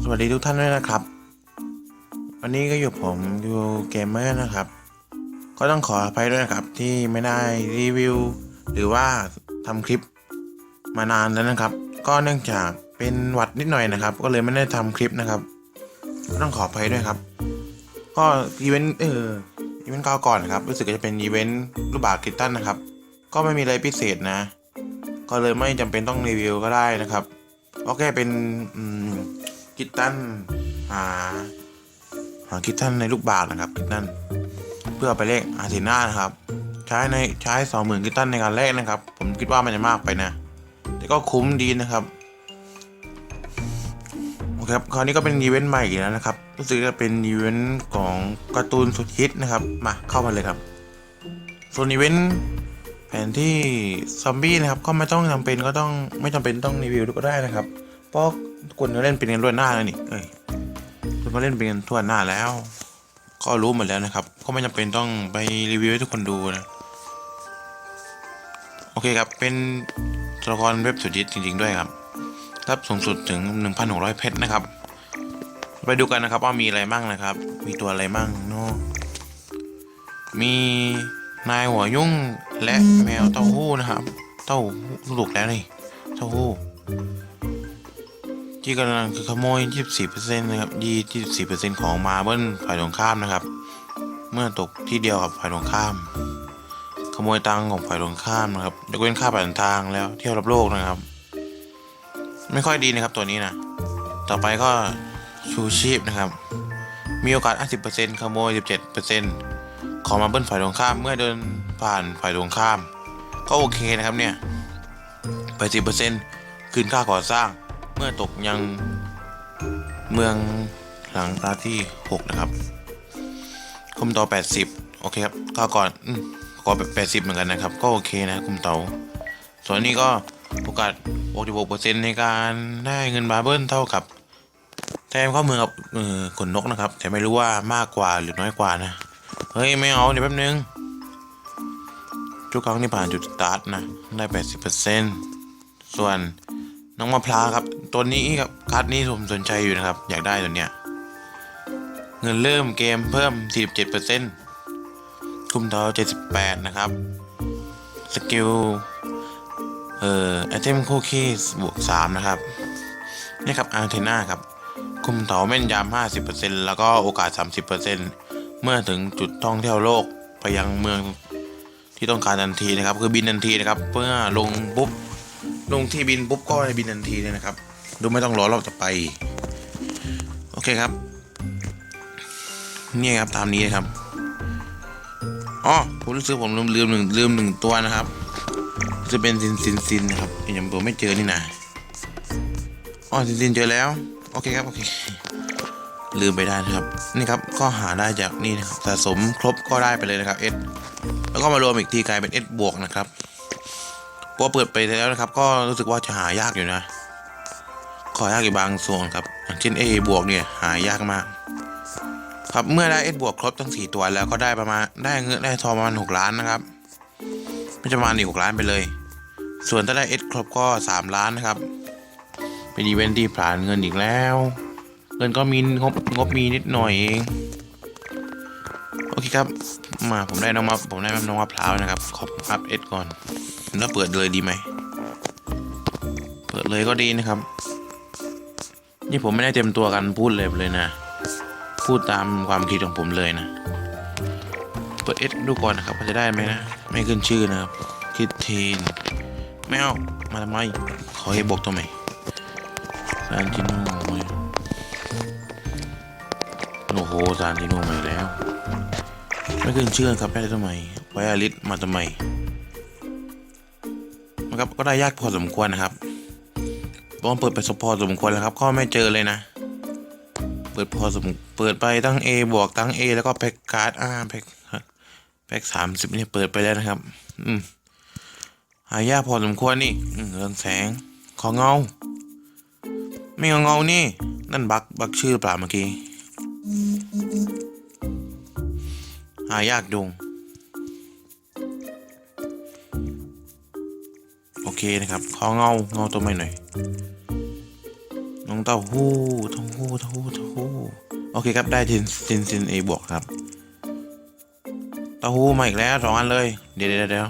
สวัสดีทุกท่านด้วยนะครับ วันนี้ก็อยู่ผมยูเกมเมอร์นะครับ ก็ต้องขออภัยด้วยนะครับที่ไม่ได้รีวิว หรือว่าทำคลิปมานานแล้วนะครับ ก็เนื่องจากเป็นหวัดนิดหน่อยนะครับ ก็เลยไม่ได้ทำคลิปนะครับก็ต้องขออภัยด้วยครับ ก็อีเวนต์เอออีเวนต์ก้าวก่อนนะครับ รู้สึกจะเป็นอีเวนต์รูปบาศกิตตันนะครับ ก็ไม่มีอะไรพิเศษนะ ก็เลยไม่จำเป็นต้องรีวิวก็ได้นะครับก็แค่เป็นอืม กิตตันหาหากิตตันในลูกบาศก์นะครับกิตตันเพื่อไปเลขอาร์เทน่านะครับ ใช้ในใช้สองหมื่นกิตตันในการแลกนะครับ ผมคิดว่ามันจะมากไปนะ แต่ก็คุ้มดีนะครับโอเคครับคราวนี้ก็เป็นอีเวนต์ใหม่อีกแล้วนะครับรู้สึกจะเป็นอีเวนต์ของการ์ตูนสุดฮิตนะครับมาเข้ามาเลยครับส่วนอีเวนต์แผนที่ซอมบี้นะครับก็ไม่ต้องจำเป็นก็ต้องไม่จำเป็นต้องรีวิวก็ได้นะครับ เพราะทุกคนเล่นเป็นกันทั่วหน้าแล้วนี่เอ้ยทุกคนก็เล่นเป็นกันทั่วหน้าแล้ว ก็รู้หมดแล้วนะครับ ก็ไม่จำเป็นต้องไปรีวิวให้ทุกคนดูนะโอเคครับ เป็นตัวละครเว็บสุดฮิตจริง ๆ ด้วยครับรับสูงสุดถึง 1,600 เพชรนะครับ ไปดูกันนะครับว่ามีอะไรบ้างนะครับ มีตัวอะไรบ้างเนาะมีนายหัวยุ่งและแมวเต้าหู้นะครับ เต้าหู้ลูกแล้วนี่ เต้าหู้ ที่กำลังคือขโมย 24%นะครับ 24%ของมาเบิลฝ่ายตรงข้ามนะครับ เมื่อตกที่เดียวกับฝ่ายตรงข้าม ขโมยตังของฝ่ายตรงข้ามนะครับยกเว้นค่าผ่านทางแล้วเที่ยวรับโลกนะครับ ไม่ค่อยดีนะครับตัวนี้นะ ต่อไปก็ชูชีพนะครับ มีโอกาส 50%ขโมย 17%ของมาเบิ้ลฝ่ายตรงข้ามเมื่อเดินผ่านฝ่ายตรงข้าม ก็โอเคนะครับเนี่ยไปสิบเปอร์เซ็นต์คืนค่าก่อสร้าง มื่อตกยังเมืองหลังตาที่ 6 นะครับคุมต่อ 80 โอเคครับค่าก่อนก่อแบบ80 เหมือนกันนะครับ ก็โอเคนะคุมเตาส่วนนี้ก็โอกาส66%ในการได้เงินบาเบิลเท่ากับแต้มเข้าเมือกับเออขนนกนะครับ แต่ไม่รู้ว่ามากกว่าหรือน้อยกว่านะ เฮ้ย ไม่เอาเดี๋ยวแป๊บนึง ทุกครั้งที่ผ่านจุดสตาร์ทนะ ได้แปดสิบเปอร์เซ็นส่วน น้องมะพร้าวครับ ตัวนี้ครับคัดนี้ผมสนใจอยู่นะครับ อยากได้ตัวเนี้ย เงินเริ่มเกมเพิ่ม 47เปอร์เซ็นต์คุมเทา78 นะครับ สกิล เอ่อไอเทมคู่คีสบวก 3 นะครับ นี่ครับอัลเทน่าครับ คุมเถาแม่นยำ50%แล้วก็โอกาส 30%เมื่อถึงจุดท่องเที่ยวโลกไปยังเมืองที่ต้องการทันทีนะครับ คือบินทันทีนะครับเมื่อลงปุ๊บ ลงที่บินปุ๊บก็ได้บินทันทีเลยนะครับ ดูไม่ต้องรอรอบต่อไป โอเคครับ นี่ครับตามนี้ครับอ๋อผมรู้สึกผมลืมลืมหนึ่งลืมหนึ่งตัวนะครับ จะเป็นซินซินซินนะครับยังผมไม่เจอนี่นะอ๋อซินซินเจอแล้ว โอเคครับโอเคลืมไปได้นะครับ นี่ครับก็หาได้จากนี่นะครับสะสมครบก็ได้ไปเลยนะครับ S แล้วก็มารวมอีกทีกลายเป็น S บวกนะครับ พอเปิดไปแล้วนะครับ ก็รู้สึกว่าจะหายากอยู่นะ ขอยากอยู่บางส่วนครับอย่างเช่น A บวกเนี่ยหายากมาก ครับเมื่อได้ S บวกครบทั้ง4ตัวแล้วก็ได้ประมาณได้เงินได้ทองประมาณ6ล้านนะครับไม่จะประมาณอีกล้านไปเลย ส่วนถ้าได้ S ครบก็ 3 ล้านนะครับ เป็นอีเวนท์ที่ผ่านเงินอีกแล้ว เงินก็มีงบงบมีนิดหน่อยเอง โอเคครับ มาผมได้น้องมาผมได้น้องมะพร้าวนะครับ ขออัพเอสก่อนแล้วเปิดเลยดีไหม เปิดเลยก็ดีนะครับ นี่ผมไม่ได้เต็มตัวกันพูดเลยเลยนะ พูดตามความคิดของผมเลยนะ เปิดเอสดูก่อนนะครับว่าจะได้ไหมนะ ไม่ขึ้นชื่อนะครับ คิดเทนไม่เอามาทำไมขอให้บอกตัวใหม่ซานจิโน่โอ้โหซานจิโน่มาแล้ว ไม่ขึ้นชื่อครับได้ทำไมไวอาลิสมาทำไมนะครับก็ได้ยากพอสมควรนะครับต้องเปิดไปสพอสมควรแล้วครับ ก็ไม่เจอเลยนะ เปิดพอสมเปิดไปตั้ง A บวกตั้ง A แล้วก็แพ็กการ์ดอ่าแพ็กแพ็กสามสิบนี่เปิดไปแล้วนะครับ อืมหายากพอสมควรนี่เรื่องแสง ขอเงา ไม่เงาเงานี่ นั่นบักบักชื่อเปล่าเมื่อกี้ หายากดุง โอเคนะครับ ขอเงาเงาตัวใหม่หน่อยเงน้องเต้าหู้เต้าหู้เต้าหู้เต้าหู้โอเคครับ ได้ทินซินซินเอบวกครับเต้าหู้มาอีกแล้วสองอันเลย เดี๋ยวเดี๋ยวเดี๋ยว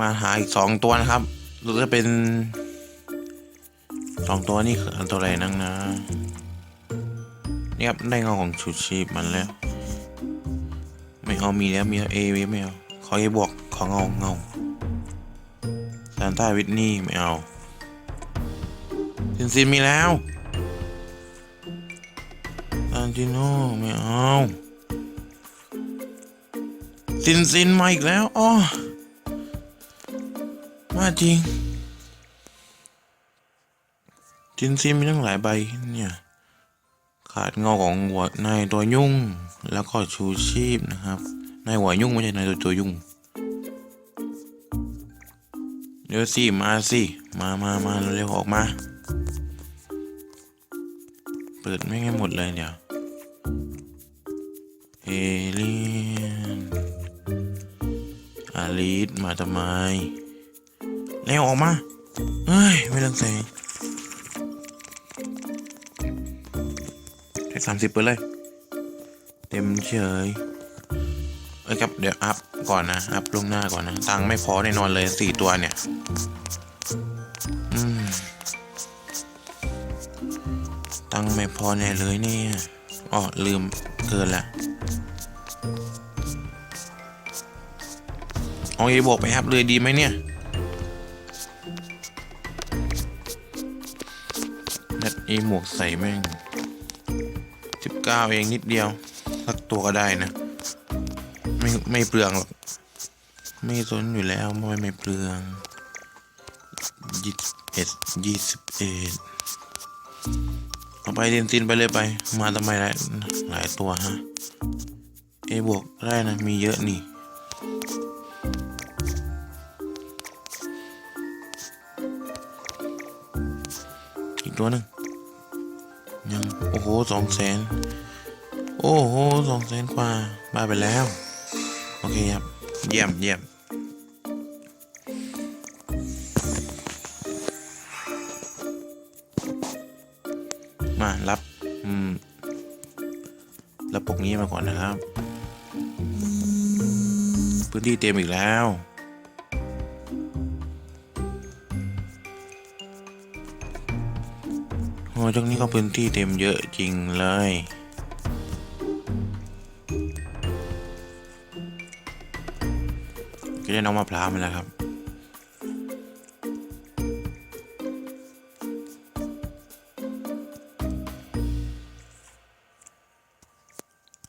มาหาอีกสองตัวนะครับหรือจะเป็นสองตัวนี่คืออันตัวอะไรนั่งนะนี่ครับได้เงาของชูชีพมันแล้ว ไม่เอามีแล้วมีเอไม่เอาขอเอบวกขอเงาเงาซานต้าวิทนี่ไม่เอาซินซินมีแล้วซานติโน่ไม่เอาซินซินมาอีกแล้วอ๋อมาจริงซินซินมีตั้งหลายใบเนี่ย ขาดเงาของหัวนายตัวยุ่ง แล้วก็ชูชีพนะครับนายหัวยุ่งไม่ใช่นายตัวตัวยุ่งเดี๋ยวสิมาสิมามามาเร็วๆออกมา เปิดไม่ให้หมดเลยเดี๋ยวเอเลียนอาลีสมาทำไมเร็วออกมาเฮ้ยไม่ต้องแส สามสิบเปิดเลย เต็มเฉยเอ้ยครับเดี๋ยวอัพก่อนนะ อัพลวงหน้าก่อนนะ ตังไม่พอแน่นอนเลยสี่ตัวเนี่ย อืม ตังไม่พอแน่เลยเนี่ยอ๋อลืมเกินละเอาเอบวกไปอัพเลยดีไหมเนี่ยนัดเอหมวกใส่แม่ง ก้าเองนิดเดียวสักตัวก็ได้นะ ไม่ไม่เปลืองหรอก ไม่สนอยู่แล้วไม่ไม่เปลืองยี่สิบเอ็ดยี่สิบเอ็ดเอาไปเดนซินไปเลยไป มาทำไมหลายหลายตัวฮะเอบวกได้นะ มีเยอะนี่อีกตัวหนึ่ง ยัง โอ้โหสองแสนโอ้โหสองแสนกว่ามาไปแล้ว โอเคครับ เยี่ยมเยี่ยมมารับ อืม รับปกนี้มาก่อนนะครับ พื้นที่เต็มอีกแล้ว อ้ช่วงนี้ก็พื้นที่เต็มเยอะจริงเลยก็ได้น้องมะพร้าวมาแล้วครับ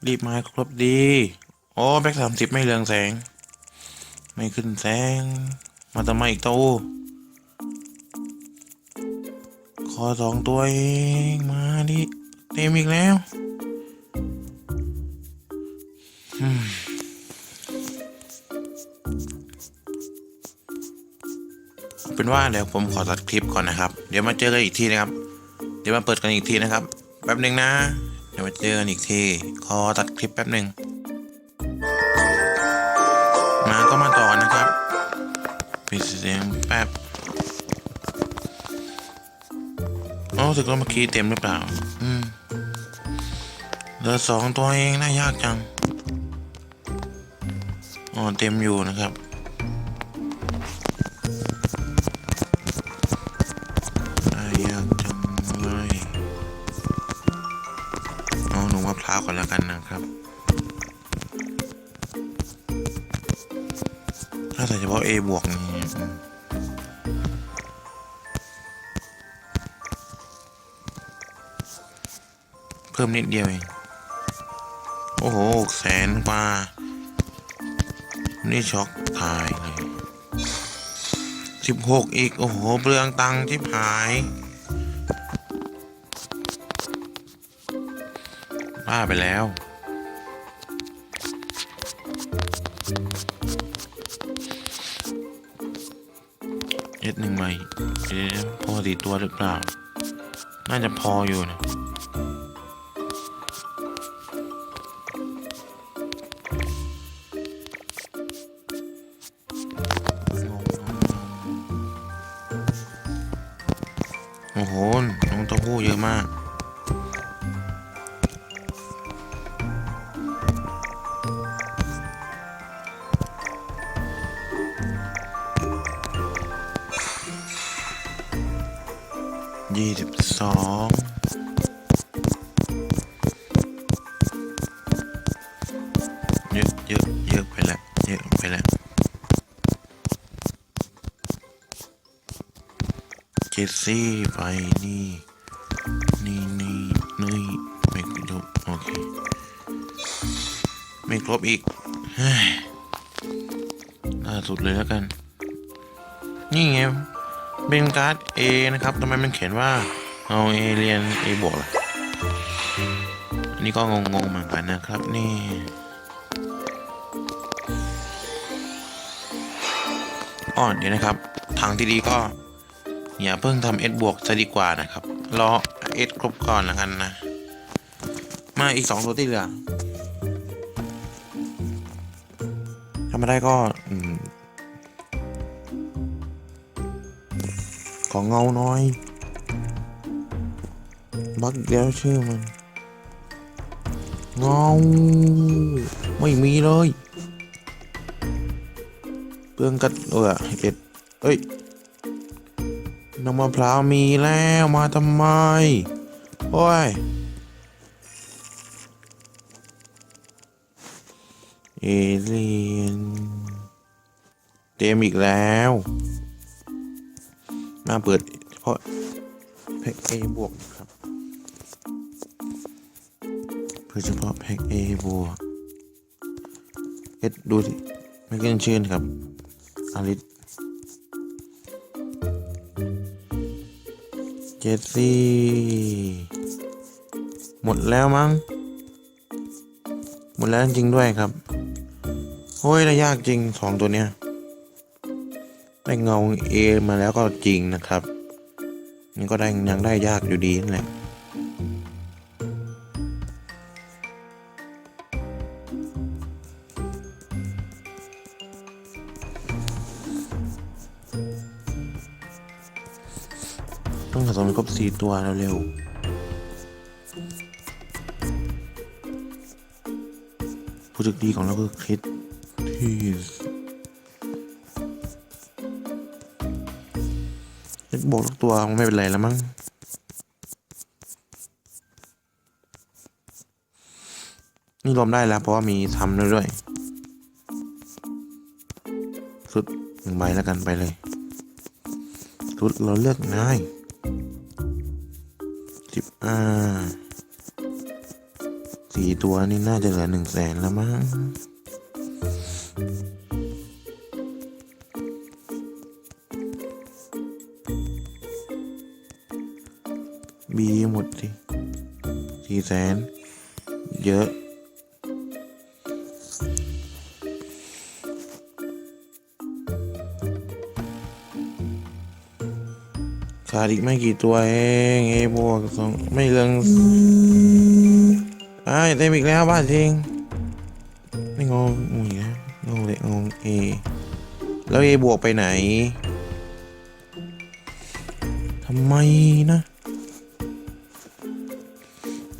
รีบมาครบดี โอ้แบ็กสามสิบไม่เรืองแสง ไม่ขึ้นแสง มาทำไมอีกตู้ ขอสองตัวเองมาดิเต็มอีกแล้วเป็นว่าเดี๋ยวผมขอตัดคลิปก่อนนะครับ เดี๋ยวมาเจอกันอีกทีนะครับ เดี๋ยวมาเปิดกันอีกทีนะครับ แป๊บหนึ่งนะ เดี๋ยวมาเจอกันอีกที ขอตัดคลิปแป๊บหนึ่งมาก็มาต่อนะครับปิดเสียงแป๊บ รู้สึกว่าเมื่อกี้เต็มหรือเปล่า อืมเหลือสองตัวเองน่ายากจัง อ๋อเต็มอยู่นะครับ น่ายากจังเลยเอาหนูมะพร้าวก่อนแล้วกันนะครับ ถ้าใส่เฉพาะ A บวกนี่ เพิ่มนิดเดียวเอง โอ้โหแสนกว่า นี่ช็อกตายเลยสิบหกอีก โอ้โห เปลืองตังค์ที่หายบ้าไปแล้ว เอสหนึ่งใบเดี๋ยวพอสีตัวหรือเปล่า น่าจะพออยู่นะ ยี่สิบสองเยอะเยอะเยอะไปแล้วเยอะไปแล้วเจสซี่ไปนี่ นี่นี่นี่ไม่ครบโอเค ไม่ครบอีกเฮ้ยล่าสุดเลยแล้วกัน นี่ไง เป็นการ์ด A นะครับทำไมมันเขียนว่าเอา A เรียน A บวกล่ะอันนี้ก็งงๆเหมือนกันนะครับนี่อ้อเดี๋ยวนะครับ ทางที่ดีก็ อย่าเพิ่งทำ S บวกจะดีกว่านะครับ รอ S ครบก่อนแล้วกันนะ มาอีกสองตัวที่เหลือทำไม่ได้ก็ ของเงาน้อยบักอีกแล้วชื่อมัน เงา ไม่มีเลยเปลืองกัดเออเอ็ดเอ้ยน้ำมะพร้าวมีแล้วมาทำไม โอ้ย เอเลียนเต็มอีกแล้ว มาเปิดเฉพาะแพ็ก A บวกครับเปิดเฉพาะแพ็ก A บวกเอ็ดดูสิไม่เกินชื่นครับอาริสเจสซี่ หมดแล้วมั้ง หมดแล้วจริงด้วยครับ โอ้ยน่ายากจริงสองตัวเนี้ย ได้เงา A มาแล้วก็จริงนะครับนี่ก็ได้ยังได้ยากอยู่ดีนั่นแหละต้องสะสมครบสี่ตัวเร็วๆผู้โชคดีของเราคือคริสที่ บอกทุกตัวไม่เป็นไรแล้วมั้งนี่รวมได้แล้วเพราะว่ามีทำด้วยสุดหนึ่งใบแล้วกันไปเลยสุดเราเลือกง่ายสิบอ่าสี่ตัวนี่น่าจะเหลือหนึ่งแสนแล้วมั้ง บีหมดสิสี่แสนเยอะ ขาดอีกไม่กี่ตัวเองเอบวกสองไม่เรื่องไอ้เต็มอีกแล้วบ้าจริงไม่งงงงอีกแล้วงงเลยงงเอแล้วเอบวกไปไหนทำไมนะ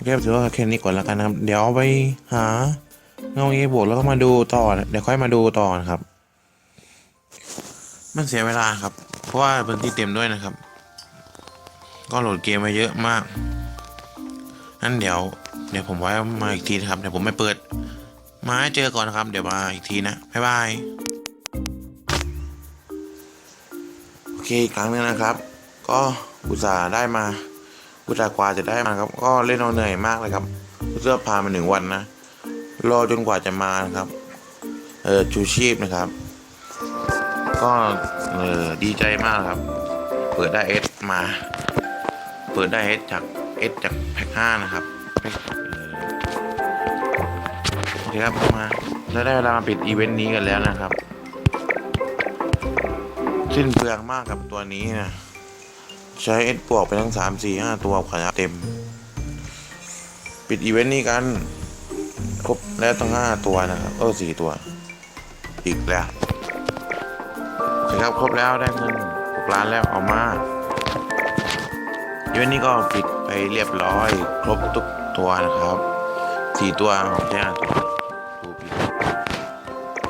แค่ถือว่าแค่นี้ก่อนแล้วกันนะครับ เดี๋ยวไปหาเงาเอบวกแล้วก็มาดูต่อ เดี๋ยวค่อยมาดูต่อนะครับ มันเสียเวลาครับ เพราะว่าพื้นที่เต็มด้วยนะครับ ก็โหลดเกมมาเยอะมากนั่นเดี๋ยว เดี๋ยวผมไว้มาอีกทีนะครับ เดี๋ยวผมไปเปิด มาให้เจอก่อนนะครับ เดี๋ยวมาอีกทีนะ บ๊ายบาย โอเคอีกครั้งหนึงนะครับ ก็อุตส่าห์ได้มา อุตส่ากว่าจะได้มาครับ ก็เล่นเอาเหนื่อยมากเลยครับเสื้อพามาหนึ่งวันนะ รอจนกว่าจะมานะครับ เออชูชีพนะครับ ก็เออดีใจมากครับ เปิดได้เอสมา เปิดได้เอสจากเอสจากแพ็คห้านะครับโอเคครับมาแล้วได้เวลามาปิดอีเวนต์นี้กันแล้วนะครับ สิ้นเปลืองมากกับตัวนี้นะ ใช้เอสบวกไปทั้งสามสี่ห้าตัวขนาดเต็ม ปิดอีเวนต์นี้กัน ครบแล้วตั้งห้าตัวนะครับ เออสี่ตัว อีกแล้วโอเคครับครบแล้วได้เงินหกล้านแล้วเอามาอีเวนต์นี้ก็ปิดไปเรียบร้อย ครบทุกตัวนะครับสี่ตัวใช่ไหมตัวปิด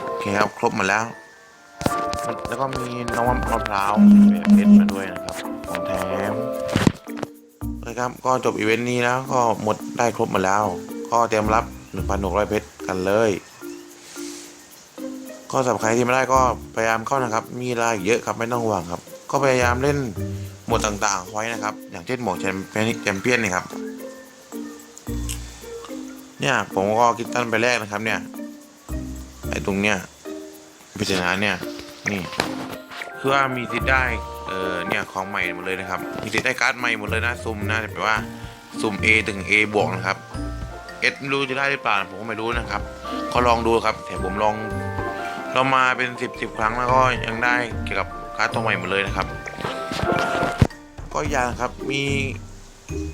โอเคครับครบหมดแล้ว แล้วก็มีน้องมะพร้าวเพชรมาด้วยนะ ครับ ก็จบอีเวนต์นี้แล้วก็หมดได้ครบหมดแล้ว ก็เตรียมรับ 1,600 เพชรกันเลย ก็สำหรับใครที่ไม่ได้ก็พยายามเข้านะครับ มีรายเยอะครับไม่ต้องห่วงครับ ก็พยายามเล่นหมดต่างๆไว้นะครับ อย่างเช่นหมดแชมเปี้ยนแชมเปี้ยนนี่ครับ เนี่ยผมก็คิดตั้นไปแรกนะครับเนี่ยไอ้ตรงเนี้ยพิจารณาเนี่ยนี่คือว่ามีสิทธิ์ได้ เออเนี่ยของใหม่หมดเลยนะครับ มีสิทธิ์ได้การ์ดใหม่หมดเลยนะซุ่มนะแปลว่าซุ่ม A ถึง A บวกนะครับ S ไม่รู้จะได้หรือเปล่าผมก็ไม่รู้นะครับ ก็ลองดูครับแต่ผมลองเรามาเป็นสิบสิบครั้งแล้วก็ยังได้เกี่ยวกับการ์ดตัวใหม่หมดเลยนะครับ ก็อย่างครับมี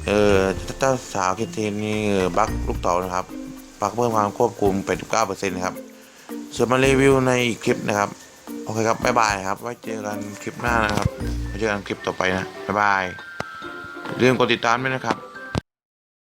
เอ่อเจ้าสาวคิดเทนนี่บั๊กลูกเต๋านะครับบั๊กเพิ่มความควบคุม 89%นะครับส่วนมารีวิวในอีกคลิปนะครับ โอเคครับบ๊ายบายครับ ไว้เจอกันคลิปหน้านะครับไว้เจอกันคลิปต่อไปนะบ๊ายบายอย่าลืมกดติดตามด้วยนะครับ